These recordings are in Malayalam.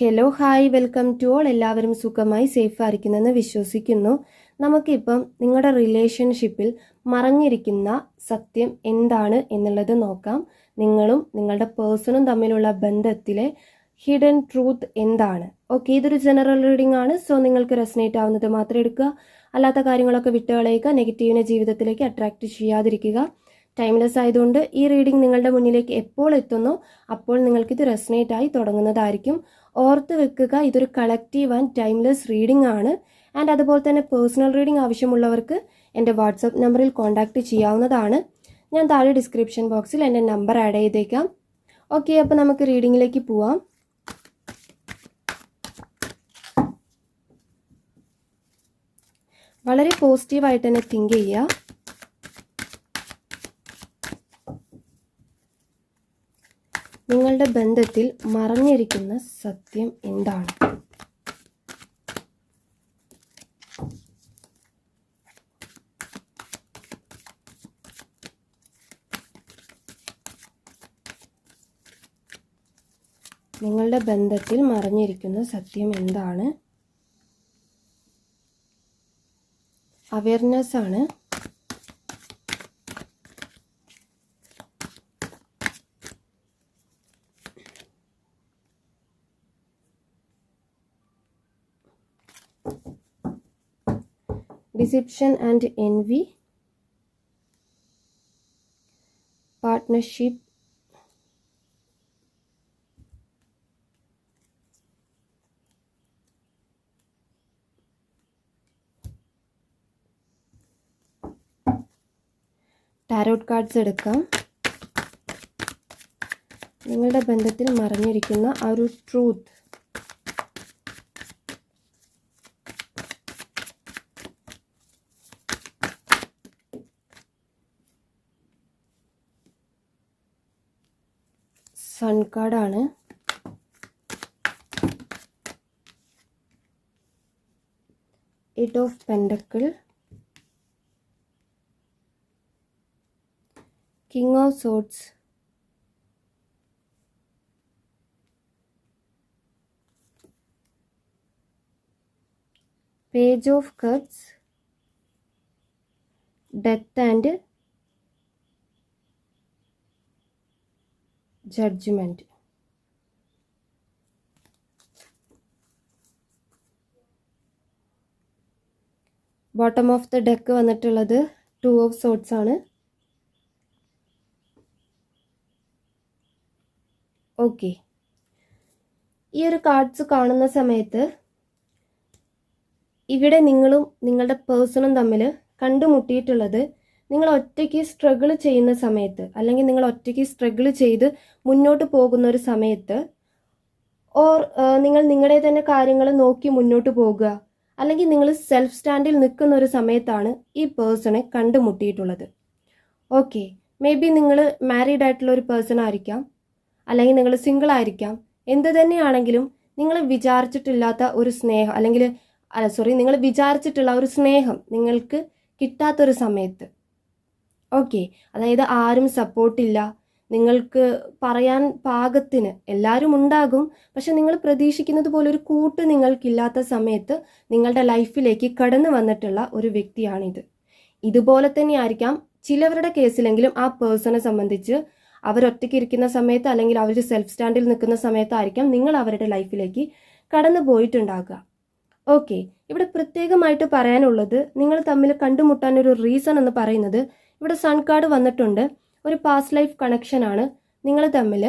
Hello hi welcome to all എല്ലാവരും സുഖമായി സേഫ് ആയിരിക്കുന്നെന്ന് വിശ്വസിക്കുന്നു. നമുക്കിപ്പം നിങ്ങളുടെ റിലേഷൻഷിപ്പിൽ മറഞ്ഞിരിക്കുന്ന സത്യം എന്താണ് എന്നുള്ളത് നോക്കാം. നിങ്ങളും നിങ്ങളുടെ പേഴ്സണും തമ്മിലുള്ള ബന്ധത്തിലെ ഹിഡൻ ട്രൂത്ത് എന്താണ്? ഓക്കെ ഇതൊരു ജനറൽ റീഡിംഗ് ആണ്. സോ നിങ്ങൾക്ക് റെസനേറ്റ് ആവുന്നത് മാത്രം എടുക്കുക. അല്ലാത്ത കാര്യങ്ങളൊക്കെ വിട്ടുകളയുക നെഗറ്റീവിനെ ജീവിതത്തിലേക്ക് അട്രാക്റ്റ് ചെയ്യാതിരിക്കുക. ടൈംലെസ് ആയതുകൊണ്ട് ഈ റീഡിംഗ് നിങ്ങളുടെ മുന്നിലേക്ക് എപ്പോൾ എത്തുന്നോ അപ്പോൾ നിങ്ങൾക്കിത് റെസനേറ്റ് ആയി തുടങ്ങുന്നതായിരിക്കും. ഓർത്ത് വെക്കുക. ഇതൊരു കളക്റ്റീവ് ആൻഡ് ടൈംലെസ് റീഡിംഗ് ആണ്. ആൻഡ് അതുപോലെ തന്നെ പേഴ്സണൽ റീഡിംഗ് ആവശ്യമുള്ളവർക്ക് എന്റെ വാട്സപ്പ് നമ്പറിൽ കോൺടാക്റ്റ് ചെയ്യാവുന്നതാണ്. ഞാൻ താഴെ ഡിസ്ക്രിപ്ഷൻ ബോക്സിൽ എന്റെ നമ്പർ ആഡ് ചെയ്തേക്കാം. ഓക്കെ അപ്പോൾ നമുക്ക് റീഡിങ്ങിലേക്ക് പോവാം. വളരെ പോസിറ്റീവായിട്ട് തന്നെ തിങ്ക് ചെയ്യുക. നിങ്ങളുടെ ബന്ധത്തിൽ മറഞ്ഞിരിക്കുന്ന സത്യം എന്താണ്? നിങ്ങളുടെ ബന്ധത്തിൽ മറഞ്ഞിരിക്കുന്ന സത്യം എന്താണ്? അവയർനെസ് ആണ്. Deception and envy. Partnership. Tarot cards എടുക്കാം. നിങ്ങളുടെ ബന്ധത്തിൽ മറഞ്ഞിരിക്കുന്ന ആ ഒരു ട്രൂത്ത് സൺ കാർഡാണ് eight of pentacle king of swords page of cups death and judgement bottom of the deck വന്നിട്ടുള്ളത് ടു ഓഫ് സോട്ട്സ് ആണ്. ഓക്കെ ഈ ഒരു കാർഡ്സ് കാണുന്ന സമയത്ത് ഇവിടെ നിങ്ങളും നിങ്ങളുടെ പേഴ്സണും തമ്മിൽ കണ്ടുമുട്ടിയിട്ടുള്ളത് നിങ്ങൾ ഒറ്റയ്ക്ക് സ്ട്രഗിൾ ചെയ്യുന്ന സമയത്ത് അല്ലെങ്കിൽ നിങ്ങൾ ഒറ്റയ്ക്ക് സ്ട്രഗിൾ ചെയ്ത് മുന്നോട്ട് പോകുന്ന ഒരു സമയത്ത് ഓർ നിങ്ങൾ നിങ്ങളുടെ തന്നെ കാര്യങ്ങൾ നോക്കി മുന്നോട്ട് പോകുക അല്ലെങ്കിൽ നിങ്ങൾ സെൽഫ് സ്റ്റാൻഡിൽ നിൽക്കുന്ന ഒരു സമയത്താണ് ഈ പേഴ്സണെ കണ്ടുമുട്ടിയിട്ടുള്ളത്. ഓക്കെ മേ ബി നിങ്ങൾ മാരീഡ് ആയിട്ടുള്ള ഒരു പേഴ്സൺ ആയിരിക്കാം അല്ലെങ്കിൽ നിങ്ങൾ സിംഗിൾ ആയിരിക്കാം എന്ത് തന്നെയാണെങ്കിലും നിങ്ങൾ വിചാരിച്ചിട്ടില്ലാത്ത ഒരു സ്നേഹം അല്ലെങ്കിൽ അല്ല സോറി നിങ്ങൾ വിചാരിച്ചിട്ടുള്ള ഒരു സ്നേഹം നിങ്ങൾക്ക് കിട്ടാത്തൊരു സമയത്ത്. ഓക്കെ. അതായത് ആരും സപ്പോർട്ടില്ല നിങ്ങൾക്ക് പറയാൻ പാകത്തിന് എല്ലാവരും ഉണ്ടാകും. പക്ഷെ നിങ്ങൾ പ്രതീക്ഷിക്കുന്നത് പോലെ ഒരു കൂട്ട് നിങ്ങൾക്കില്ലാത്ത സമയത്ത് നിങ്ങളുടെ ലൈഫിലേക്ക് കടന്നു വന്നിട്ടുള്ള ഒരു വ്യക്തിയാണിത്. ഇതുപോലെ തന്നെ ആയിരിക്കാം ചിലവരുടെ കേസിലെങ്കിലും ആ പേഴ്സണെ സംബന്ധിച്ച് അവരൊറ്റയ്ക്ക് ഇരിക്കുന്ന സമയത്ത് അല്ലെങ്കിൽ അവർ സെൽഫ് സ്റ്റാൻഡിൽ നിൽക്കുന്ന സമയത്തായിരിക്കാം നിങ്ങൾ അവരുടെ ലൈഫിലേക്ക് കടന്നു പോയിട്ടുണ്ടാകുക. ഓക്കെ. ഇവിടെ പ്രത്യേകമായിട്ട് പറയാനുള്ളത് നിങ്ങൾ തമ്മിൽ കണ്ടുമുട്ടാൻ ഒരു റീസൺ എന്ന് പറയുന്നത് ഇവിടെ സൺ കാർഡ് വന്നിട്ടുണ്ട്. ഒരു പാസ്റ്റ് ലൈഫ് കണക്ഷനാണ് നിങ്ങൾ തമ്മിൽ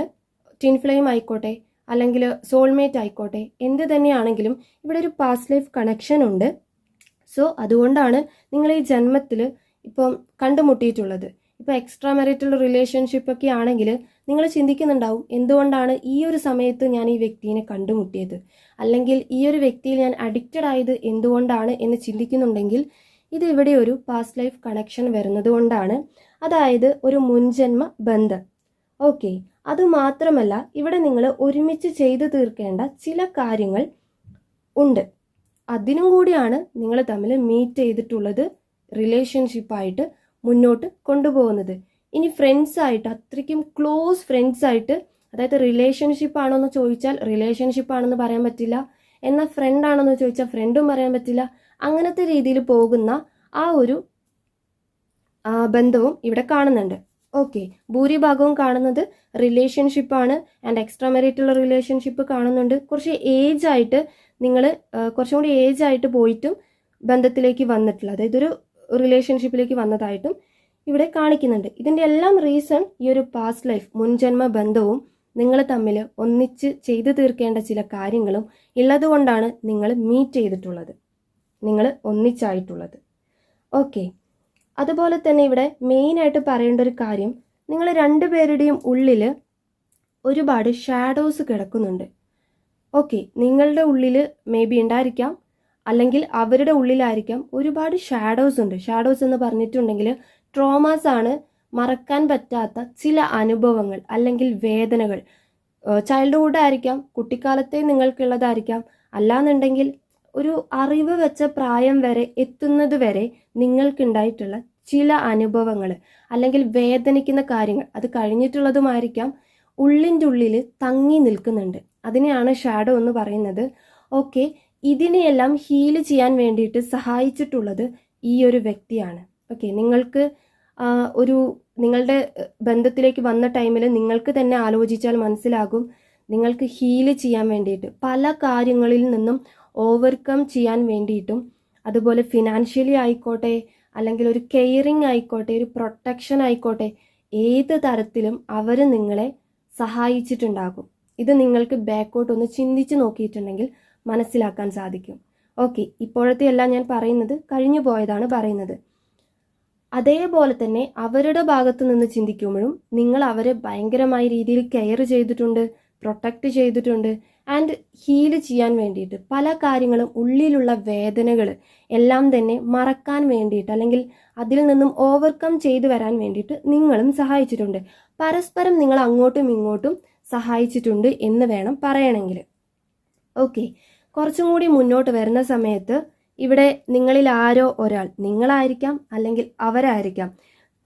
ട്വിൻ ഫ്ലെയിം ആയിക്കോട്ടെ അല്ലെങ്കിൽ സോൾമേറ്റ് ആയിക്കോട്ടെ എന്ത് തന്നെയാണെങ്കിലും ഇവിടെ ഒരു പാസ്റ്റ് ലൈഫ് കണക്ഷൻ ഉണ്ട്. സോ അതുകൊണ്ടാണ് നിങ്ങൾ ഈ ജന്മത്തിൽ ഇപ്പം കണ്ടുമുട്ടിയിട്ടുള്ളത്. ഇപ്പോൾ എക്സ്ട്രാ മെറിറ്റൽ റിലേഷൻഷിപ്പ് ഒക്കെ ആണെങ്കിൽ നിങ്ങൾ ചിന്തിക്കുന്നുണ്ടാവും എന്തുകൊണ്ടാണ് ഈ ഒരു സമയത്ത് ഞാൻ ഈ വ്യക്തിയെ കണ്ടുമുട്ടിയത്? അല്ലെങ്കിൽ ഈ ഒരു വ്യക്തിയിൽ ഞാൻ അഡിക്റ്റഡ് ആയത് എന്തുകൊണ്ടാണ് എന്ന് ചിന്തിക്കുന്നുണ്ടെങ്കിൽ ഇത് ഇവിടെ ഒരു പാസ്റ്റ് ലൈഫ് കണക്ഷൻ വരുന്നത് കൊണ്ടാണ്. അതായത് ഒരു മുൻജന്മ ബന്ധം. ഓക്കെ അതുമാത്രമല്ല ഇവിടെ നിങ്ങൾ ഒരുമിച്ച് ചെയ്തു തീർക്കേണ്ട ചില കാര്യങ്ങൾ ഉണ്ട്. അതിനും കൂടിയാണ് നിങ്ങൾ തമ്മിൽ മീറ്റ് ചെയ്തിട്ടുള്ളത് റിലേഷൻഷിപ്പായിട്ട് മുന്നോട്ട് കൊണ്ടുപോകുന്നത്. ഇനി ഫ്രണ്ട്സ് ആയിട്ട് അത്രയ്ക്കും ക്ലോസ് ഫ്രണ്ട്സ് ആയിട്ട് അതായത് റിലേഷൻഷിപ്പ് ആണോ എന്ന് ചോദിച്ചാൽ റിലേഷൻഷിപ്പ് ആണെന്ന് പറയാൻ പറ്റില്ല. എന്നാൽ ഫ്രണ്ട് എന്ന് ചോദിച്ചാൽ ഫ്രണ്ടും പറയാൻ പറ്റില്ല. അങ്ങനത്തെ രീതിയിൽ പോകുന്ന ആ ഒരു ബന്ധവും ഇവിടെ കാണുന്നുണ്ട്. ഓക്കെ ഭൂരിഭാഗവും കാണുന്നത് റിലേഷൻഷിപ്പാണ് ആൻഡ് എക്സ്ട്രാ മെറിറ്റുള്ള റിലേഷൻഷിപ്പ് കാണുന്നുണ്ട്. കുറച്ച് ഏജ് ആയിട്ട് നിങ്ങൾ കുറച്ചും കൂടി ഏജ് ആയിട്ട് പോയിട്ടും ബന്ധത്തിലേക്ക് വന്നിട്ടില്ല. അതായത് ഒരു റിലേഷൻഷിപ്പിലേക്ക് വന്നതായിട്ടും ഇവിടെ കാണിക്കുന്നുണ്ട്. ഇതിന്റെ എല്ലാം റീസൺ ഈ ഒരു പാസ്റ്റ് ലൈഫ് മുൻജന്മ ബന്ധവും നിങ്ങൾ തമ്മിൽ ഒന്നിച്ച് ചെയ്തു തീർക്കേണ്ട ചില കാര്യങ്ങളും ഉള്ളതുകൊണ്ടാണ് നിങ്ങൾ മീറ്റ് ചെയ്തിട്ടുള്ളത്. നിങ്ങൾ ഒന്നിച്ചായിട്ടുള്ളത്. ഓക്കെ. അതുപോലെ തന്നെ ഇവിടെ മെയിനായിട്ട് പറയേണ്ട ഒരു കാര്യം നിങ്ങൾ രണ്ടുപേരുടെയും ഉള്ളിൽ ഒരുപാട് ഷാഡോസ് കിടക്കുന്നുണ്ട്. ഓക്കെ നിങ്ങളുടെ ഉള്ളിൽ മേ ബി ഉണ്ടായിരിക്കാം അല്ലെങ്കിൽ അവരുടെ ഉള്ളിലായിരിക്കാം ഒരുപാട് ഷാഡോസ് ഉണ്ട്. ഷാഡോസ് എന്ന് പറഞ്ഞിട്ടുണ്ടെങ്കിൽ ട്രോമാസ് ആണ് മറക്കാൻ പറ്റാത്ത ചില അനുഭവങ്ങൾ അല്ലെങ്കിൽ വേദനകൾ. ചൈൽഡ്ഹുഡ് ആയിരിക്കാം കുട്ടിക്കാലത്തെ നിങ്ങൾക്കുള്ളതായിരിക്കാം. അല്ലാന്നുണ്ടെങ്കിൽ ഒരു അറിവ് വെച്ച പ്രായം വരെ എത്തുന്നത് വരെ നിങ്ങൾക്കുണ്ടായിട്ടുള്ള ചില അനുഭവങ്ങൾ അല്ലെങ്കിൽ വേദനിക്കുന്ന കാര്യങ്ങൾ അത് കഴിഞ്ഞിട്ടുള്ളതുമായിരിക്കാം ഉള്ളിന്റെ ഉള്ളിൽ തങ്ങി നിൽക്കുന്നുണ്ട്. അതിനെയാണ് ഷാഡോ എന്ന് പറയുന്നത്. ഓക്കെ ഇതിനെയെല്ലാം ഹീൽ ചെയ്യാൻ വേണ്ടിയിട്ട് സഹായിച്ചിട്ടുള്ളത് ഈ ഒരു വ്യക്തിയാണ്. ഓക്കെ നിങ്ങൾക്ക് ഒരു നിങ്ങളുടെ ബന്ധത്തിലേക്ക് വന്ന ടൈമിൽ നിങ്ങൾക്ക് തന്നെ ആലോചിച്ചാൽ മനസ്സിലാകും. നിങ്ങൾക്ക് ഹീൽ ചെയ്യാൻ വേണ്ടിയിട്ട് പല കാര്യങ്ങളിൽ നിന്നും ഓവർകം ചെയ്യാൻ വേണ്ടിയിട്ടും അതുപോലെ ഫിനാൻഷ്യലി ആയിക്കോട്ടെ അല്ലെങ്കിൽ ഒരു കെയറിങ് ആയിക്കോട്ടെ ഒരു പ്രൊട്ടക്ഷൻ ആയിക്കോട്ടെ ഏത് തരത്തിലും അവർ നിങ്ങളെ സഹായിച്ചിട്ടുണ്ടാകും. ഇത് നിങ്ങൾക്ക് ബാക്കോട്ട് ഒന്ന് ചിന്തിച്ച് നോക്കിയിട്ടുണ്ടെങ്കിൽ മനസ്സിലാക്കാൻ സാധിക്കും. ഓക്കെ ഇപ്പോഴത്തെ എല്ലാം ഞാൻ പറയുന്നത് കഴിഞ്ഞു പോയതാണ് പറയുന്നത്. അതേപോലെ തന്നെ അവരുടെ ഭാഗത്ത് നിന്ന് ചിന്തിക്കുമ്പോഴും നിങ്ങൾ അവരെ ഭയങ്കരമായ രീതിയിൽ കെയർ ചെയ്തിട്ടുണ്ട് പ്രൊട്ടക്റ്റ് ചെയ്തിട്ടുണ്ട് ആൻഡ് ഹീൽ ചെയ്യാൻ വേണ്ടിയിട്ട് പല കാര്യങ്ങളും ഉള്ളിലുള്ള വേദനകൾ എല്ലാം തന്നെ മറക്കാൻ വേണ്ടിയിട്ട് അല്ലെങ്കിൽ അതിൽ നിന്നും ഓവർകം ചെയ്തു വരാൻ വേണ്ടിയിട്ട് നിങ്ങളും സഹായിച്ചിട്ടുണ്ട്. പരസ്പരം നിങ്ങൾ അങ്ങോട്ടും ഇങ്ങോട്ടും സഹായിച്ചിട്ടുണ്ട് എന്ന് വേണം പറയണമെങ്കിൽ. ഓക്കെ കുറച്ചും കൂടി മുന്നോട്ട് വരുന്ന സമയത്ത് ഇവിടെ നിങ്ങളിൽ ആരോ ഒരാൾ നിങ്ങളായിരിക്കാം അല്ലെങ്കിൽ അവരായിരിക്കാം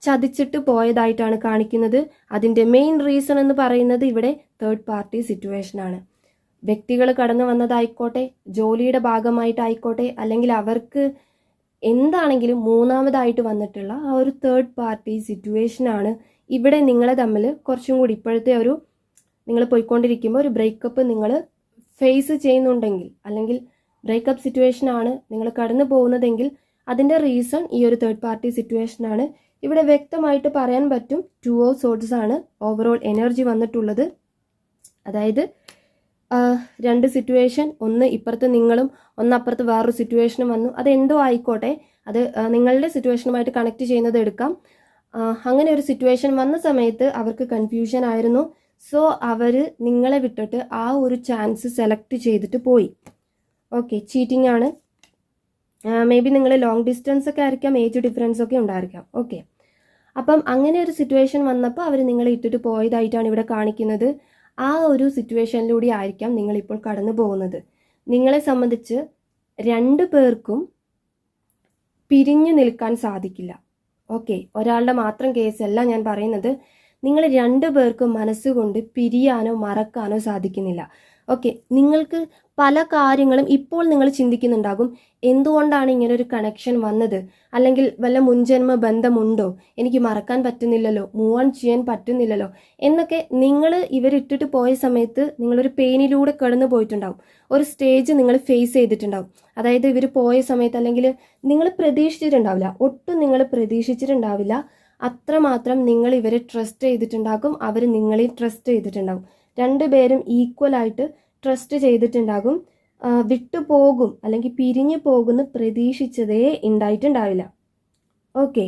ചതിച്ചിട്ട് പോയതായിട്ടാണ് കാണിക്കുന്നത്. അതിന്റെ മെയിൻ റീസൺ എന്ന് പറയുന്നത് ഇവിടെ തേർഡ് പാർട്ടി സിറ്റുവേഷൻ ആണ്. വ്യക്തികൾ കടന്നു വന്നതായിക്കോട്ടെ ജോലിയുടെ ഭാഗമായിട്ടായിക്കോട്ടെ അല്ലെങ്കിൽ അവർക്ക് എന്താണെങ്കിലും മൂന്നാമതായിട്ട് വന്നിട്ടുള്ള ആ ഒരു തേർഡ് പാർട്ടി സിറ്റുവേഷനാണ് ഇവിടെ നിങ്ങളെ തമ്മിൽ കുറച്ചും കൂടി ഇപ്പോഴത്തെ ഒരു നിങ്ങൾ പോയിക്കൊണ്ടിരിക്കുമ്പോൾ ഒരു ബ്രേക്കപ്പ് നിങ്ങൾ ഫേസ് ചെയ്യുന്നുണ്ടെങ്കിൽ അല്ലെങ്കിൽ ബ്രേക്കപ്പ് സിറ്റുവേഷൻ ആണ് നിങ്ങൾ കടന്നു പോകുന്നതെങ്കിൽ അതിന്റെ റീസൺ ഈ ഒരു തേർഡ് പാർട്ടി സിറ്റുവേഷൻ ആണ്. ഇവിടെ വ്യക്തമായിട്ട് പറയാൻ പറ്റും ടു ഓഫ് സോർട്സ് ആണ് ഓവറോൾ എനർജി വന്നിട്ടുള്ളത്. അതായത് രണ്ട് സിറ്റുവേഷൻ ഒന്ന് ഇപ്പുറത്ത് നിങ്ങളും ഒന്ന് അപ്പുറത്ത് വേറൊരു സിറ്റുവേഷനും വന്നു. അത് എന്തോ ആയിക്കോട്ടെ. അത് നിങ്ങളുടെ സിറ്റുവേഷനുമായിട്ട് കണക്ട് ചെയ്യുന്നത് എടുക്കാം. അങ്ങനെ ഒരു സിറ്റുവേഷൻ വന്ന സമയത്ത് അവർക്ക് കൺഫ്യൂഷൻ ആയിരുന്നു. സോ അവർ നിങ്ങളെ വിട്ടിട്ട് ആ ഒരു ചാൻസ് സെലക്ട് ചെയ്തിട്ട് പോയി. ഓക്കെ ചീറ്റിംഗ് ആണ്. മേ ബി നിങ്ങൾ ലോങ് ഡിസ്റ്റൻസ് ഒക്കെ ആയിരിക്കാം ഏജ് ഡിഫറൻസ് ഒക്കെ ഉണ്ടായിരിക്കാം. ഓക്കെ അപ്പം അങ്ങനെ ഒരു സിറ്റുവേഷൻ വന്നപ്പോൾ അവർ നിങ്ങളെ ഇട്ടിട്ട് പോയതായിട്ടാണ് ഇവിടെ കാണിക്കുന്നത്. ആ ഒരു സിറ്റുവേഷനിലൂടെ ആയിരിക്കാം നിങ്ങളിപ്പോൾ കടന്നു പോകുന്നത്. നിങ്ങളെ സംബന്ധിച്ച് രണ്ട് പേർക്കും പിരിഞ്ഞു നിൽക്കാൻ സാധിക്കില്ല. ഓക്കെ ഒരാളുടെ മാത്രം കേസല്ല ഞാൻ പറയുന്നത്. നിങ്ങൾ രണ്ടു പേർക്കും മനസ്സുകൊണ്ട് പിരിയാനോ മറക്കാനോ സാധിക്കുന്നില്ല. ഓക്കെ നിങ്ങൾക്ക് പല കാര്യങ്ങളും ഇപ്പോൾ നിങ്ങൾ ചിന്തിക്കുന്നുണ്ടാകും. എന്തുകൊണ്ടാണ് ഇങ്ങനെ ഒരു കണക്ഷൻ വന്നത്? അല്ലെങ്കിൽ വല്ല മുൻജന്മ ബന്ധമുണ്ടോ? എനിക്ക് മറക്കാൻ പറ്റുന്നില്ലല്ലോ. മൂവ് ഓൺ ചെയ്യാൻ പറ്റുന്നില്ലല്ലോ. എന്നൊക്കെ നിങ്ങൾ ഇവരിട്ടിട്ട് പോയ സമയത്ത് നിങ്ങളൊരു പെയിനിലൂടെ കടന്നു പോയിട്ടുണ്ടാവും. ഒരു സ്റ്റേജ് നിങ്ങൾ ഫേസ് ചെയ്തിട്ടുണ്ടാവും. അതായത് ഇവർ പോയ സമയത്ത് അല്ലെങ്കിൽ നിങ്ങൾ പ്രതീക്ഷിച്ചിട്ടുണ്ടാവില്ല. ഒട്ടും നിങ്ങൾ പ്രതീക്ഷിച്ചിട്ടുണ്ടാവില്ല. അത്രമാത്രം നിങ്ങൾ ഇവരെ ട്രസ്റ്റ് ചെയ്തിട്ടുണ്ടാകും. അവർ നിങ്ങളെയും ട്രസ്റ്റ് ചെയ്തിട്ടുണ്ടാകും. രണ്ടുപേരും ഈക്വൽ ആയിട്ട് ട്രസ്റ്റ് ചെയ്തിട്ടുണ്ടാകും. വിട്ടുപോകും അല്ലെങ്കിൽ പിരിഞ്ഞു പോകുമെന്ന് പ്രതീക്ഷിച്ചതേ ഉണ്ടായിട്ടുണ്ടാവില്ല ഓക്കെ.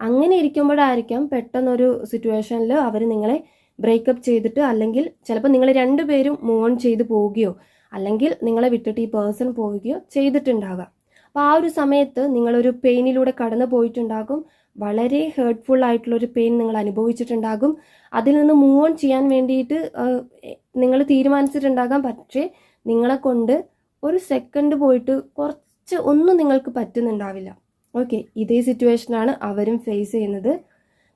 അങ്ങനെ ഇരിക്കുമ്പോഴായിരിക്കാം പെട്ടെന്നൊരു സിറ്റുവേഷനിൽ അവർ നിങ്ങളെ ബ്രേക്കപ്പ് ചെയ്തിട്ട് അല്ലെങ്കിൽ ചിലപ്പോൾ നിങ്ങൾ രണ്ടുപേരും മൂവ് ഓൺ ചെയ്ത് പോവുകയോ അല്ലെങ്കിൽ നിങ്ങളെ വിട്ടിട്ട് ഈ പേഴ്സൺ പോവുകയോ ചെയ്തിട്ടുണ്ടാകാം. അപ്പോൾ ആ ഒരു സമയത്ത് നിങ്ങളൊരു പെയിനിലൂടെ കടന്നു പോയിട്ടുണ്ടാകും വളരെ ഹേർട്ട്ഫുൾ ആയിട്ടുള്ളൊരു പെയിൻ നിങ്ങൾ അനുഭവിച്ചിട്ടുണ്ടാകും. അതിൽ നിന്ന് മൂവ് ഓൺ ചെയ്യാൻ വേണ്ടിയിട്ട് നിങ്ങൾ തീരുമാനിച്ചിട്ടുണ്ടാകാം. പക്ഷേ നിങ്ങളെ കൊണ്ട് ഒരു സെക്കൻഡ് പോയിട്ട് കുറച്ച് ഒന്നും നിങ്ങൾക്ക് പറ്റുന്നുണ്ടാവില്ല. ഓക്കെ ഇതേ സിറ്റുവേഷനാണ് അവരും ഫേസ് ചെയ്യുന്നത്.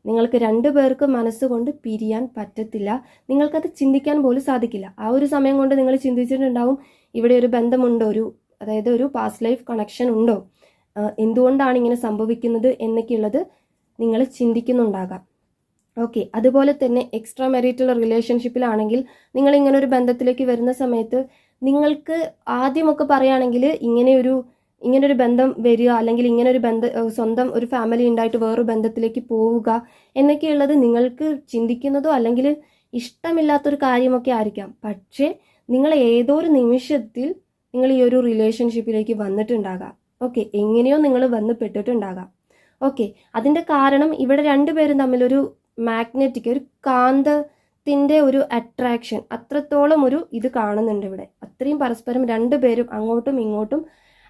നിങ്ങൾക്ക് രണ്ടു പേർക്ക് മനസ്സുകൊണ്ട് പിരിയാൻ പറ്റത്തില്ല. നിങ്ങൾക്കത് ചിന്തിക്കാൻ പോലും സാധിക്കില്ല. ആ ഒരു സമയം കൊണ്ട് നിങ്ങൾ ചിന്തിച്ചിട്ടുണ്ടാവും ഇവിടെ ഒരു ബന്ധമുണ്ടോ? ഒരു അതായത് ഒരു പാസ്റ്റ് ലൈഫ് കണക്ഷൻ ഉണ്ടോ? എന്തുകൊണ്ടാണ് ഇങ്ങനെ സംഭവിക്കുന്നത് എന്നൊക്കെയുള്ളത് നിങ്ങൾ ചിന്തിക്കുന്നുണ്ടാകാം. ഓക്കെ അതുപോലെ തന്നെ എക്സ്ട്രാ മെറിറ്റൽ റിലേഷൻഷിപ്പിലാണെങ്കിൽ നിങ്ങൾ ഇങ്ങനെ ഒരു ബന്ധത്തിലേക്ക് വരുന്ന സമയത്ത് നിങ്ങൾക്ക് ആദ്യമൊക്കെ പറയുകയാണെങ്കിൽ ഇങ്ങനെയൊരു ഇങ്ങനൊരു ബന്ധം വരിക അല്ലെങ്കിൽ ഇങ്ങനൊരു ബന്ധ സ്വന്തം ഒരു ഫാമിലി ഉണ്ടായിട്ട് വേറൊരു ബന്ധത്തിലേക്ക് പോവുക എന്നൊക്കെയുള്ളത് നിങ്ങൾക്ക് ചിന്തിക്കുന്നതോ അല്ലെങ്കിൽ ഇഷ്ടമില്ലാത്തൊരു കാര്യമൊക്കെ ആയിരിക്കാം. പക്ഷേ നിങ്ങൾ ഏതോ ഒരു നിമിഷത്തിൽ നിങ്ങൾ ഈ ഒരു റിലേഷൻഷിപ്പിലേക്ക് വന്നിട്ടുണ്ടാകാം. ഓക്കെ എങ്ങനെയോ നിങ്ങൾ വന്ന് പെട്ടിട്ടുണ്ടാകാം. ഓക്കെ അതിന്റെ കാരണം ഇവിടെ രണ്ടുപേരും തമ്മിലൊരു മാഗ്നറ്റിക് ഒരു കാന്തത്തിന്റെ ഒരു അട്രാക്ഷൻ അത്രത്തോളം ഒരു ഇത് കാണുന്നുണ്ട് ഇവിടെ. അത്രയും പരസ്പരം രണ്ടുപേരും അങ്ങോട്ടും ഇങ്ങോട്ടും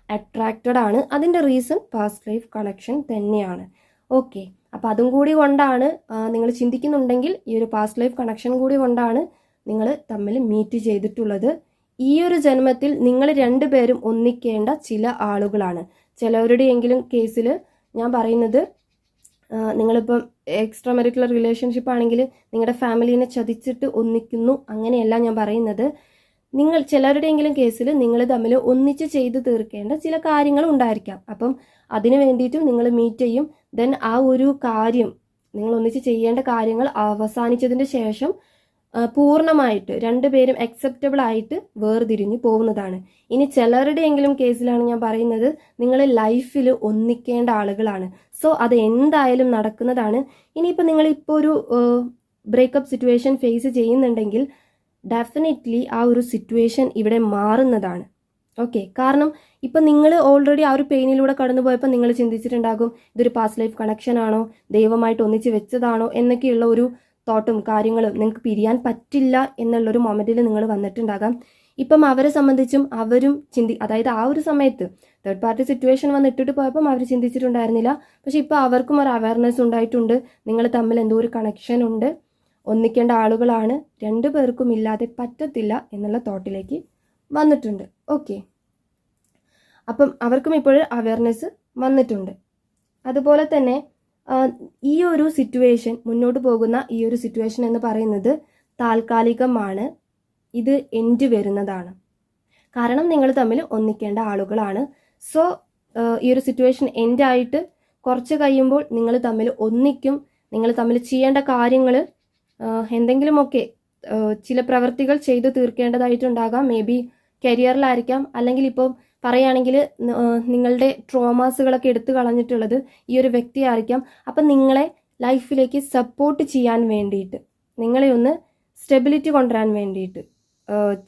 അട്രാക്റ്റഡ് ആണ്. അതിന്റെ റീസൺ പാസ്റ്റ് ലൈഫ് കണക്ഷൻ തന്നെയാണ്. ഓക്കെ അപ്പോൾ അതും കൂടി കൊണ്ടാണ് നിങ്ങൾ ചിന്തിക്കുന്നുണ്ടെങ്കിൽ ഈ ഒരു പാസ്റ്റ് ലൈഫ് കണക്ഷൻ കൂടി കൊണ്ടാണ് നിങ്ങൾ തമ്മിൽ മീറ്റ് ചെയ്തിട്ടുള്ളത്. ഈ ഒരു ജന്മത്തിൽ നിങ്ങൾ രണ്ടുപേരും ഒന്നിക്കേണ്ട ചില ആളുകളാണ്. ചിലവരുടെയെങ്കിലും കേസിൽ ഞാൻ പറയുന്നത് നിങ്ങളിപ്പം എക്സ്ട്രാ മെറിക്കുലർ റിലേഷൻഷിപ്പ് ആണെങ്കിൽ നിങ്ങളുടെ ഫാമിലീനെ ചതിച്ചിട്ട് ഒന്നിക്കുന്നു അങ്ങനെയല്ല ഞാൻ പറയുന്നത്. നിങ്ങൾ ചിലരുടെയെങ്കിലും കേസിൽ നിങ്ങൾ തമ്മിൽ ഒന്നിച്ച് ചെയ്ത് തീർക്കേണ്ട ചില കാര്യങ്ങൾ ഉണ്ടായിരിക്കാം. അപ്പം അതിന് വേണ്ടിയിട്ടും നിങ്ങൾ മീറ്റ് ചെയ്യും. ദെൻ ആ ഒരു കാര്യം നിങ്ങൾ ഒന്നിച്ച് ചെയ്യേണ്ട കാര്യങ്ങൾ അവസാനിച്ചതിന് ശേഷം പൂർണമായിട്ട് രണ്ടുപേരും അക്സെപ്റ്റബിൾ ആയിട്ട് വേർതിരിഞ്ഞു പോകുന്നതാണ്. ഇനി ചിലരുടെയെങ്കിലും കേസിലാണ് ഞാൻ പറയുന്നത് നിങ്ങൾ ലൈഫിൽ ഒന്നിക്കേണ്ട ആളുകളാണ്. സോ അത് എന്തായാലും നടക്കുന്നതാണ്. ഇനിയിപ്പോൾ നിങ്ങളിപ്പോൾ ഒരു ബ്രേക്കപ്പ് സിറ്റുവേഷൻ ഫേസ് ചെയ്യുന്നുണ്ടെങ്കിൽ ഡെഫിനറ്റ്ലി ആ ഒരു സിറ്റുവേഷൻ ഇവിടെ മാറുന്നതാണ്. ഓക്കെ കാരണം ഇപ്പം നിങ്ങൾ ഓൾറെഡി ആ ഒരു പെയിനിലൂടെ കടന്നു പോയപ്പോൾ നിങ്ങൾ ചിന്തിച്ചിട്ടുണ്ടാകും ഇതൊരു പാസ്റ്റ് ലൈഫ് കണക്ഷൻ ആണോ? ദൈവമായിട്ട് ഒന്നിച്ച് വെച്ചതാണോ? എന്നൊക്കെയുള്ള ഒരു തോട്ടും കാര്യങ്ങളും നിങ്ങൾക്ക് പിരിയാൻ പറ്റില്ല എന്നുള്ളൊരു മൊമെന്റിൽ നിങ്ങൾ വന്നിട്ടുണ്ടാകാം. ഇപ്പം അവരെ സംബന്ധിച്ചും അവരും ചിന്തി അതായത് ആ ഒരു സമയത്ത് തേർഡ് പാർട്ടി സിറ്റുവേഷൻ വന്ന് ഇട്ടിട്ട് പോയപ്പം അവർ ചിന്തിച്ചിട്ടുണ്ടായിരുന്നില്ല. പക്ഷേ ഇപ്പോൾ അവർക്കും ഒരു അവയർനെസ് ഉണ്ടായിട്ടുണ്ട്. നിങ്ങൾ തമ്മിൽ എന്തോ ഒരു കണക്ഷൻ ഉണ്ട്. ഒന്നിക്കേണ്ട ആളുകളാണ്. രണ്ടു പേർക്കും ഇല്ലാതെ പറ്റത്തില്ല എന്നുള്ള തോട്ടിലേക്ക് വന്നിട്ടുണ്ട്. ഓക്കെ അപ്പം അവർക്കും ഇപ്പോഴും അവയർനെസ് വന്നിട്ടുണ്ട്. അതുപോലെ തന്നെ ഈ ഒരു സിറ്റുവേഷൻ മുന്നോട്ട് പോകുന്ന ഈ ഒരു സിറ്റുവേഷൻ എന്ന് പറയുന്നത് താൽക്കാലികമാണ്. ഇത് എൻഡ് വരുന്നതാണ്. കാരണം നിങ്ങൾ തമ്മിൽ ഒന്നിക്കേണ്ട ആളുകളാണ്. സോ ഈ ഒരു സിറ്റുവേഷൻ എൻഡ് ആയിട്ട് കുറച്ച് കഴിയുമ്പോൾ നിങ്ങൾ തമ്മിൽ ഒന്നിക്കും നിങ്ങൾ തമ്മിൽ ചെയ്യേണ്ട കാര്യങ്ങൾ എന്തെങ്കിലുമൊക്കെ ചില പ്രവൃത്തികൾ ചെയ്തു തീർക്കേണ്ടതായിട്ടുണ്ടാകാം. മേ ബി കരിയറിലായിരിക്കാം അല്ലെങ്കിൽ ഇപ്പോൾ പറയുകയാണെങ്കിൽ നിങ്ങളുടെ ട്രോമാസുകളൊക്കെ എടുത്തു കളഞ്ഞിട്ടുള്ളത് ഈ ഒരു വ്യക്തി ആയിരിക്കാം അപ്പം നിങ്ങളെ ലൈഫിലേക്ക് സപ്പോർട്ട് ചെയ്യാൻ വേണ്ടിയിട്ട് നിങ്ങളെ ഒന്ന് സ്റ്റെബിലിറ്റി കൊണ്ടുവരാൻ വേണ്ടിയിട്ട്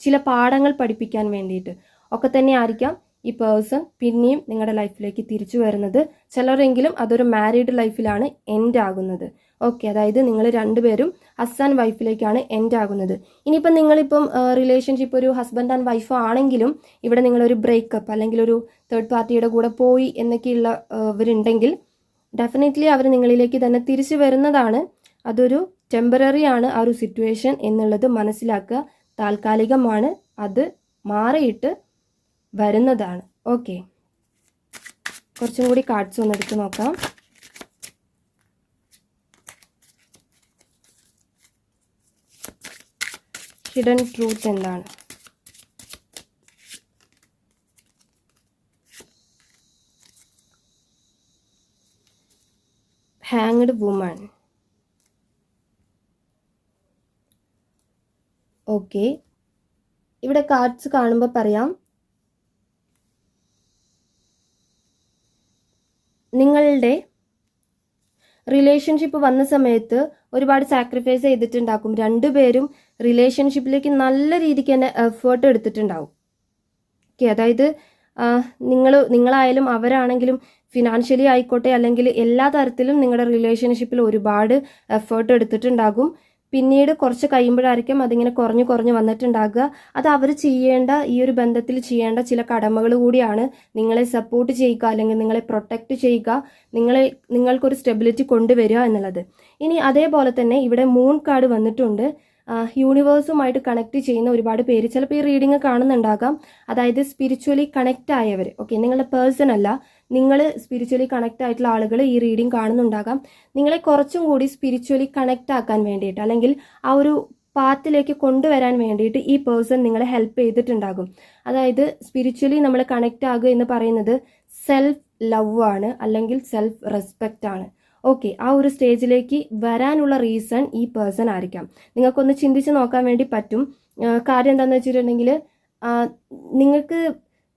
ചില പാഠങ്ങൾ പഠിപ്പിക്കാൻ വേണ്ടിയിട്ട് ഒക്കെ തന്നെ ആയിരിക്കാം ഈ പേഴ്സൺ പിന്നെയും നിങ്ങളുടെ ലൈഫിലേക്ക് തിരിച്ചു വരുന്നത്. ചിലരെങ്കിലും അതൊരു മാരീഡ് ലൈഫിലാണ് എൻഡ് ആകുന്നത്. ഓക്കെ അതായത് നിങ്ങൾ രണ്ടുപേരും ഹസ്ബൻഡ് വൈഫിലേക്കാണ് എൻഡ് ആകുന്നത്. ഇനിയിപ്പം നിങ്ങളിപ്പം റിലേഷൻഷിപ്പ് ഒരു ഹസ്ബൻഡ് ആൻഡ് വൈഫ് ആണെങ്കിലും ഇവിടെ നിങ്ങളൊരു ബ്രേക്കപ്പ് അല്ലെങ്കിൽ ഒരു തേർഡ് പാർട്ടിയുടെ കൂടെ പോയി എന്നൊക്കെയുള്ള ഇവരുണ്ടെങ്കിൽ ഡെഫിനറ്റ്ലി അവർ നിങ്ങളിലേക്ക് തന്നെ തിരിച്ചു വരുന്നതാണ്. അതൊരു ടെമ്പററി ആണ് ആ ഒരു സിറ്റുവേഷൻ എന്നുള്ളത് മനസ്സിലാക്കുക. താൽക്കാലികമാണ് അത് മാറിയിട്ട് വരുന്നതാണ്. ഓക്കെ കുറച്ചും കൂടി കാർഡ്സ് ഒന്ന് എടുത്ത് നോക്കാം. ഹിഡൻ ട്രൂത്ത് എന്താണ്? ഹാങ്ഡ് വുമൺ ഓക്കെ ഇവിടെ കാർഡ്സ് കാണുമ്പോൾ പറയാം. നിങ്ങളുടെ റിലേഷൻഷിപ്പ് വന്ന സമയത്ത് ഒരുപാട് സാക്രിഫൈസ് ചെയ്തിട്ടുണ്ടാക്കും. രണ്ടുപേരും റിലേഷൻഷിപ്പിലേക്ക് നല്ല രീതിക്ക് തന്നെ എഫേർട്ട് എടുത്തിട്ടുണ്ടാവും. ഓക്കെ അതായത് നിങ്ങൾ നിങ്ങളായാലും അവരാണെങ്കിലും ഫിനാൻഷ്യലി ആയിക്കോട്ടെ അല്ലെങ്കിൽ എല്ലാ തരത്തിലും നിങ്ങളുടെ റിലേഷൻഷിപ്പിൽ ഒരുപാട് എഫേർട്ട് എടുത്തിട്ടുണ്ടാകും. പിന്നീട് കുറച്ച് കഴിയുമ്പോഴായിരിക്കും അതിങ്ങനെ കുറഞ്ഞു കുറഞ്ഞു വന്നിട്ടുണ്ടാകുക. അത് അവർ ചെയ്യേണ്ട ഈ ഒരു ബന്ധത്തിൽ ചെയ്യേണ്ട ചില കടമകൾ കൂടിയാണ് നിങ്ങളെ സപ്പോർട്ട് ചെയ്യുക അല്ലെങ്കിൽ നിങ്ങളെ പ്രൊട്ടക്റ്റ് ചെയ്യുക നിങ്ങളെ നിങ്ങൾക്കൊരു സ്റ്റെബിലിറ്റി കൊണ്ടുവരിക എന്നുള്ളത്. ഇനി അതേപോലെ തന്നെ ഇവിടെ മൂൺ കാർഡ് വന്നിട്ടുണ്ട്. യൂണിവേഴ്സുമായിട്ട് കണക്ട് ചെയ്യുന്ന ഒരുപാട് പേര്. ചിലപ്പോൾ ഈ റീഡിങ് കാണുന്നുണ്ടാകാം. അതായത് സ്പിരിച്വലി കണക്റ്റ് ആയവർ ഓക്കെ നിങ്ങളുടെ പേഴ്സൺ അല്ല. നിങ്ങൾ സ്പിരിച്വലി കണക്റ്റ് ആയിട്ടുള്ള ആളുകൾ ഈ റീഡിങ് കാണുന്നുണ്ടാകാം. നിങ്ങളെ കുറച്ചും കൂടി സ്പിരിച്വലി കണക്റ്റ് ആക്കാൻ വേണ്ടിയിട്ട് അല്ലെങ്കിൽ ആ ഒരു പാത്തിലേക്ക് കൊണ്ടുവരാൻ വേണ്ടിയിട്ട് ഈ പേഴ്സൺ നിങ്ങളെ ഹെൽപ്പ് ചെയ്തിട്ടുണ്ടാകും. അതായത് സ്പിരിച്വലി നമ്മൾ കണക്റ്റ് ആകുക എന്ന് പറയുന്നത് സെൽഫ് ലവ് ആണ് അല്ലെങ്കിൽ സെൽഫ് റെസ്പെക്റ്റ് ആണ്. ഓക്കെ ആ ഒരു സ്റ്റേജിലേക്ക് വരാനുള്ള റീസൺ ഈ പേഴ്സൺ ആയിരിക്കാം. നിങ്ങൾക്കൊന്ന് ചിന്തിച്ച് നോക്കാൻ വേണ്ടി പറ്റും. കാര്യം എന്താണെന്ന് വെച്ചിട്ടുണ്ടെങ്കിൽ നിങ്ങൾക്ക്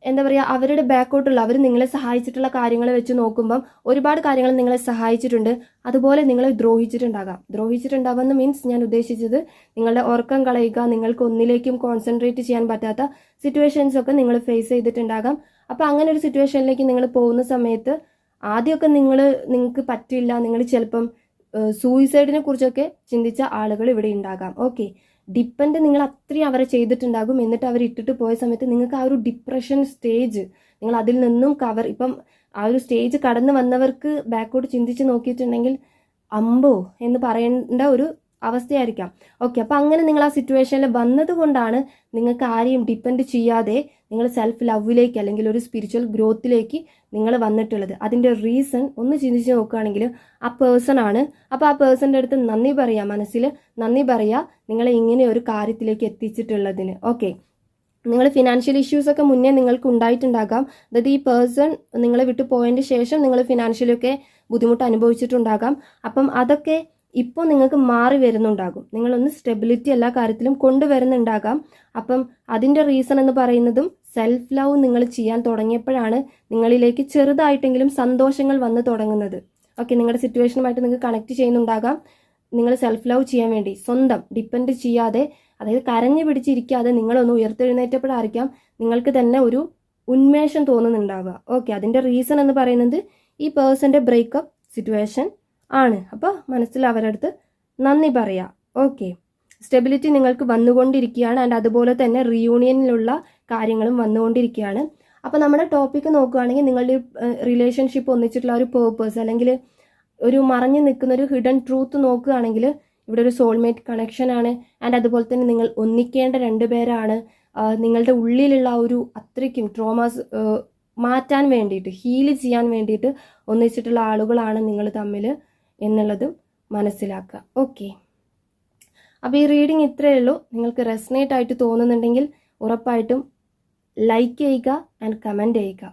എന്താ പറയുക അവരുടെ ബാക്കോട്ടുള്ള അവർ നിങ്ങളെ സഹായിച്ചിട്ടുള്ള കാര്യങ്ങൾ വെച്ച് നോക്കുമ്പം ഒരുപാട് കാര്യങ്ങൾ നിങ്ങളെ സഹായിച്ചിട്ടുണ്ട്. അതുപോലെ നിങ്ങളെ ദ്രോഹിച്ചിട്ടുണ്ടാകാം. ദ്രോഹിച്ചിട്ടുണ്ടാവുമെന്ന് മീൻസ് ഞാൻ ഉദ്ദേശിച്ചത് നിങ്ങളുടെ ഉറക്കം കളയുക നിങ്ങൾക്ക് ഒന്നിലേക്കും കോൺസെൻട്രേറ്റ് ചെയ്യാൻ പറ്റാത്ത സിറ്റുവേഷൻസ് ഒക്കെ നിങ്ങൾ ഫേസ് ചെയ്തിട്ടുണ്ടാകാം. അപ്പോൾ അങ്ങനെ ഒരു സിറ്റുവേഷനിലേക്ക് നിങ്ങൾ പോകുന്ന സമയത്ത് ആദ്യമൊക്കെ നിങ്ങൾ നിങ്ങൾക്ക് പറ്റില്ല നിങ്ങൾ ചിലപ്പം സൂയിസൈഡിനെ കുറിച്ചൊക്കെ ചിന്തിച്ച ആളുകൾ ഇവിടെ ഉണ്ടാകാം ഓക്കെ ഡിപ്പെൻഡ് നിങ്ങൾ അത്രയും അവരെ ചെയ്തിട്ടുണ്ടാകും. എന്നിട്ട് അവർ ഇട്ടിട്ട് പോയ സമയത്ത് നിങ്ങൾക്ക് ആ ഒരു ഡിപ്രഷൻ സ്റ്റേജ് നിങ്ങൾ അതിൽ നിന്നും കവർ ഇപ്പം ആ ഒരു സ്റ്റേജ് കടന്നു വന്നവർക്ക് ബാക്കോട്ട് ചിന്തിച്ച് നോക്കിയിട്ടുണ്ടെങ്കിൽ അമ്പോ എന്ന് പറയേണ്ട ഒരു അവസ്ഥയായിരിക്കാം. ഓക്കെ അപ്പം അങ്ങനെ നിങ്ങൾ ആ സിറ്റുവേഷനിൽ വന്നതുകൊണ്ടാണ് നിങ്ങൾക്ക് ആരെയും ഡിപ്പെൻഡ് ചെയ്യാതെ നിങ്ങൾ സെൽഫ് ലവിലേക്ക് അല്ലെങ്കിൽ ഒരു സ്പിരിച്വൽ ഗ്രോത്തിലേക്ക് നിങ്ങൾ വന്നിട്ടുള്ളത്. അതിന്റെ റീസൺ ഒന്ന് ചിന്തിച്ച് നോക്കുകയാണെങ്കിൽ ആ പേഴ്സൺ ആണ്. അപ്പോൾ ആ പേഴ്സന്റെ അടുത്ത് നന്ദി പറയുക മനസ്സിൽ നന്ദി പറയുക നിങ്ങളെ ഇങ്ങനെ ഒരു കാര്യത്തിലേക്ക് എത്തിച്ചിട്ടുള്ളതിന്. ഓക്കെ നിങ്ങൾ ഫിനാൻഷ്യൽ ഇഷ്യൂസ് ഒക്കെ മുന്നേ നിങ്ങൾക്ക് ഉണ്ടായിട്ടുണ്ടാകാം. അതായത് ഈ പേഴ്സൺ നിങ്ങളെ വിട്ടു പോയതിന് ശേഷം നിങ്ങൾ ഫിനാൻഷ്യലൊക്കെ ബുദ്ധിമുട്ട് അനുഭവിച്ചിട്ടുണ്ടാകാം. അപ്പം അതൊക്കെ ഇപ്പോൾ നിങ്ങൾക്ക് മാറി വരുന്നുണ്ടാകും. നിങ്ങളൊന്ന് സ്റ്റെബിലിറ്റി എല്ലാ കാര്യത്തിലും കൊണ്ടുവരുന്നുണ്ടാകാം. അപ്പം അതിന്റെ റീസൺ എന്ന് പറയുന്നതും സെൽഫ് ലവ് നിങ്ങൾ ചെയ്യാൻ തുടങ്ങിയപ്പോഴാണ് നിങ്ങളിലേക്ക് ചെറുതായിട്ടെങ്കിലും സന്തോഷങ്ങൾ വന്ന് തുടങ്ങുന്നത്. ഓക്കെ നിങ്ങളുടെ സിറ്റുവേഷനുമായിട്ട് നിങ്ങൾക്ക് കണക്ട് ചെയ്യുന്നുണ്ടാകാം. നിങ്ങൾ സെൽഫ് ലവ് ചെയ്യാൻ വേണ്ടി സ്വന്തം ഡിപ്പെൻഡ് ചെയ്യാതെ അതായത് കരഞ്ഞു പിടിച്ചിരിക്കാതെ നിങ്ങളൊന്ന് ഉയർത്തെഴുന്നേറ്റപ്പോഴായിരിക്കാം നിങ്ങൾക്ക് തന്നെ ഒരു ഉന്മേഷം തോന്നുന്നുണ്ടാവുക. ഓക്കെ അതിന്റെ റീസൺ എന്ന് പറയുന്നത് ഈ പേഴ്സന്റെ ബ്രേക്കപ്പ് സിറ്റുവേഷൻ ആണ്. അപ്പോൾ മനസ്സിൽ അവരുടെ അടുത്ത് നന്ദി പറയാം. ഓക്കെ. സ്റ്റെബിലിറ്റി നിങ്ങൾക്ക് വന്നുകൊണ്ടിരിക്കുകയാണ് ആൻഡ് അതുപോലെ തന്നെ റിയൂണിയനിലുള്ള കാര്യങ്ങളും വന്നുകൊണ്ടിരിക്കുകയാണ്. അപ്പോൾ നമ്മുടെ ടോപ്പിക്ക് നോക്കുകയാണെങ്കിൽ നിങ്ങളുടെ റിലേഷൻഷിപ്പ് ഒന്നിച്ചിട്ടുള്ള ഒരു പേർപ്പസ് അല്ലെങ്കിൽ ഒരു മറഞ്ഞു നിൽക്കുന്ന ഒരു ഹിഡൻ ട്രൂത്ത് നോക്കുകയാണെങ്കിൽ ഇവിടെ ഒരു സോൾമേറ്റ് കണക്ഷൻ ആണ്. ആൻഡ് അതുപോലെ തന്നെ നിങ്ങൾ ഒന്നിക്കേണ്ട രണ്ട് പേരാണ്. നിങ്ങളുടെ ഉള്ളിലുള്ള ഒരു അത്രയ്ക്കും ട്രോമാസ് മാറ്റാൻ വേണ്ടിയിട്ട് ഹീൽ ചെയ്യാൻ വേണ്ടിയിട്ട് ഒന്നിച്ചിട്ടുള്ള ആളുകളാണ് നിങ്ങൾ തമ്മിൽ എന്നുള്ളതും മനസ്സിലാക്കുക. ഓക്കെ അപ്പോൾ ഈ റീഡിങ് ഇത്രയേ ഉള്ളൂ. നിങ്ങൾക്ക് റെസ്നേറ്റ് ആയിട്ട് തോന്നുന്നുണ്ടെങ്കിൽ ഉറപ്പായിട്ടും ലൈക്ക് ചെയ്യുക ആൻഡ് കമന്റ് ചെയ്യുക.